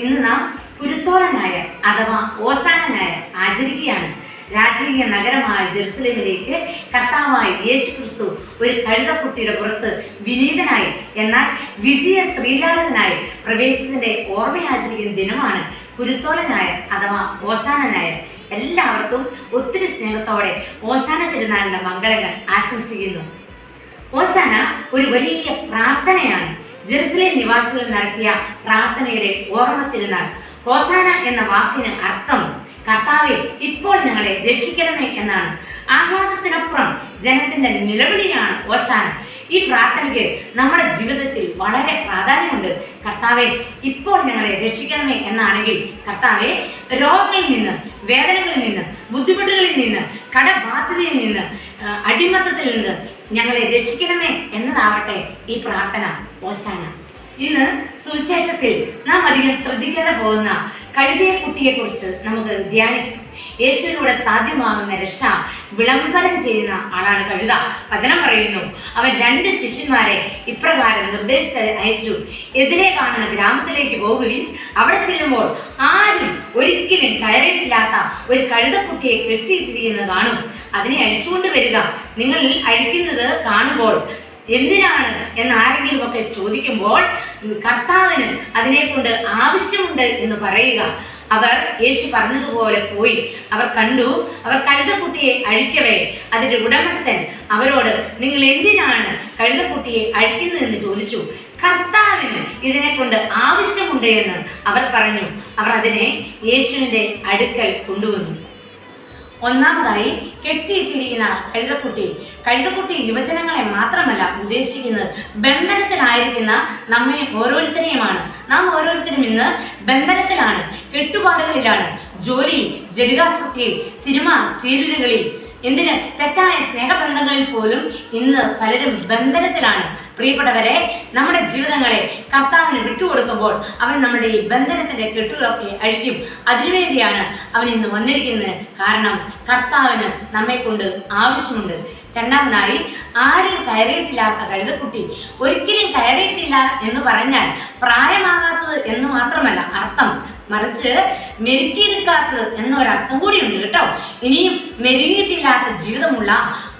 ഇന്ന് നാം കുരുത്തോല നായർ അഥവാ ഓസാന നായർ ആചരിക്കുകയാണ്. രാജകീയ നഗരമായ ജെറുസലേമിലേക്ക് കർത്താവായ യേശു ക്രിസ്തു ഒരു കഴുതക്കുട്ടിയുടെ പുറത്ത് വിനീതനായി എന്നാൽ വിജയ ശ്രീലാളിതനായി പ്രവേശിച്ചതിന്റെ ഓർമ്മയാചരിക്കുന്ന ദിനമാണ് കുരുത്തോല നായർ അഥവാ ഓശാന നായർ എല്ലാവർക്കും ഒത്തിരി സ്നേഹത്തോടെ ഓശാന തിരുനാളിന്റെ മംഗളങ്ങൾ ആശംസിക്കുന്നു. ഓശാന ഒരു വലിയ പ്രാർത്ഥനയാണ്. ജെറുസലേം നിവാസികൾ നടത്തിയ പ്രാർത്ഥനയുടെ ഓർമ്മ തിരുനാൾ ഹോസാന എന്ന വാക്കിന് അർത്ഥം കർത്താവെ ഇപ്പോൾ ഞങ്ങളെ രക്ഷിക്കണമേ എന്നാണ്. ആഹ്ലാദത്തിനപ്പുറം ജനത്തിന്റെ നിലവിളിയാണ് ഓശാന ഈ പ്രാർത്ഥനയ്ക്ക് നമ്മുടെ ജീവിതത്തിൽ വളരെ പ്രാധാന്യമുണ്ട്. കർത്താവെ ഇപ്പോൾ ഞങ്ങളെ രക്ഷിക്കണമേ എന്നാണെങ്കിൽ കർത്താവെ രോഗങ്ങളിൽ നിന്ന് വേദനകളിൽ നിന്ന് ബുദ്ധിമുട്ടുകളിൽ നിന്ന് കടബാധ്യതയിൽ നിന്ന് അടിമത്തത്തിൽ നിന്ന് ഞങ്ങളെ രക്ഷിക്കണമേ എന്നതാവട്ടെ ഈ പ്രാർത്ഥന ഓശാന. ഇന്ന് സുവിശേഷത്തിൽ നാം അധികം ശ്രദ്ധിക്കാതെ പോകുന്ന കഴുതിയ കുട്ടിയെക്കുറിച്ച് നമുക്ക് ധ്യാനിക്കാം. യേശുവിലൂടെ സാധ്യമാകുന്ന രക്ഷ വിളംബരം ചെയ്യുന്ന ആളാണ് കഴുത. വചനം പറയുന്നു അവൻ രണ്ട് ശിഷ്യന്മാരെ ഇപ്രകാരം നിർദ്ദേശിച്ച് അയച്ചു. എതിരെ കാണുന്ന ഗ്രാമത്തിലേക്ക് പോകുവിൻ അവിടെ ചെല്ലുമ്പോൾ ആരും ഒരിക്കലും കയറിയിട്ടില്ലാത്ത ഒരു കഴുതക്കുട്ടിയെ കെട്ടിയിട്ടിരിക്കുന്നത് കാണും. അതിനെ അഴിച്ചുകൊണ്ട് വരിക. നിങ്ങൾ അഴിക്കുന്നത് കാണുമ്പോൾ എന്തിനാണ് എന്ന് ആരെങ്കിലും ഒക്കെ ചോദിക്കുമ്പോൾ കർത്താവിന് അതിനെ കൊണ്ട് ആവശ്യമുണ്ട് എന്ന് പറയുക. അവർ യേശു പറഞ്ഞതുപോലെ പോയി. അവർ കണ്ടു. അവർ കഴുതക്കുട്ടിയെ അഴിക്കവേ. അതിന്റെ ഉടമസ്ഥൻ അവരോട് നിങ്ങൾ എന്തിനാണ് കഴുതക്കുട്ടിയെ അഴിക്കുന്നതെന്ന് ചോദിച്ചു. കർത്താവിന് ഇതിനെ കൊണ്ട് ആവശ്യമുണ്ട് എന്ന് അവർ പറഞ്ഞു. അവർ അതിനെ യേശുവിന്റെ അടുക്കൽ കൊണ്ടുവന്നു. ഒന്നാമതായി കെട്ടിയിട്ടിരിക്കുന്ന കഴുതക്കുട്ടി. കഴുതക്കുട്ടി യുവജനങ്ങളെ മാത്രമല്ല ഉദ്ദേശിക്കുന്നത് ബന്ധനത്തിലായിരിക്കുന്ന നമ്മെ ഓരോരുത്തരെയുമാണ്. നാം ഓരോരുത്തരും ഇന്ന് ബന്ധനത്തിലാണ് കെട്ടുപാടുകളിലാണ് ജോലി ജടികാസക്തിയിൽ സിനിമ സീരിയലുകളിൽ. എന്തിന്? തെറ്റായ സ്നേഹബന്ധങ്ങളിൽ പോലും ഇന്ന് പലരും ബന്ധനത്തിലാണ്. പ്രിയപ്പെട്ടവരെ നമ്മുടെ ജീവിതങ്ങളെ കർത്താവിന് വിട്ടുകൊടുക്കുമ്പോൾ അവൻ നമ്മുടെ ഈ ബന്ധനത്തിന്റെ കെട്ടുകളൊക്കെ അഴിക്കും. അതിനുവേണ്ടിയാണ് അവൻ ഇന്ന് വന്നിരിക്കുന്നത്. കാരണം കർത്താവിന് നമ്മെ കൊണ്ട് ആവശ്യമുണ്ട്. രണ്ടാമതായി ആരും കയറിയിട്ടില്ലാത്ത കഴുതക്കുട്ടി. ഒരിക്കലും കയറിയിട്ടില്ല എന്ന് പറഞ്ഞാൽ പ്രായമാകാത്തത് എന്ന് മാത്രമല്ല അർത്ഥം. മറിച്ച് മെരുക്കിയെടുക്കാത്തത് എന്നൊരർത്ഥം കൂടിയുണ്ട് കേട്ടോ. ഇനിയും മെരുങ്ങിയിട്ടില്ലാത്ത ജീവിതമുള്ള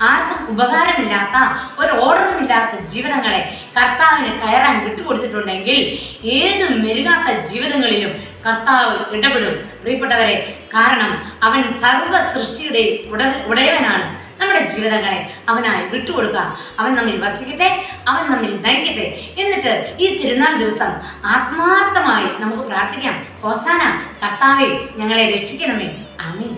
ആർക്കും ഉപകാരമില്ലാത്ത ഒരു ഓർഡറുമില്ലാത്ത ജീവിതങ്ങളെ കർത്താവിന് കയറാൻ വിട്ടുകൊടുത്തിട്ടുണ്ടെങ്കിൽ ഏത് മെരുകാത്ത ജീവിതങ്ങളിലും കർത്താവ് ഇടപെടും. പ്രിയപ്പെട്ടവരെ കാരണം അവൻ സർവ സൃഷ്ടിയുടെ ഉട ഉടയവനാണ്. നമ്മുടെ ജീവിതങ്ങളെ അവനായി വിട്ടുകൊടുക്കുക. അവൻ നമ്മിൽ വസിക്കട്ടെ. അവൻ നമ്മിൽ നയിക്കട്ടെ എന്നിട്ട് ഈ തിരുനാൾ ദിവസം ആത്മാർത്ഥമായി നമുക്ക് പ്രാർത്ഥിക്കാം. ഹോസാന കർത്താവെ ഞങ്ങളെ രക്ഷിക്കണമേ. ആമീൻ.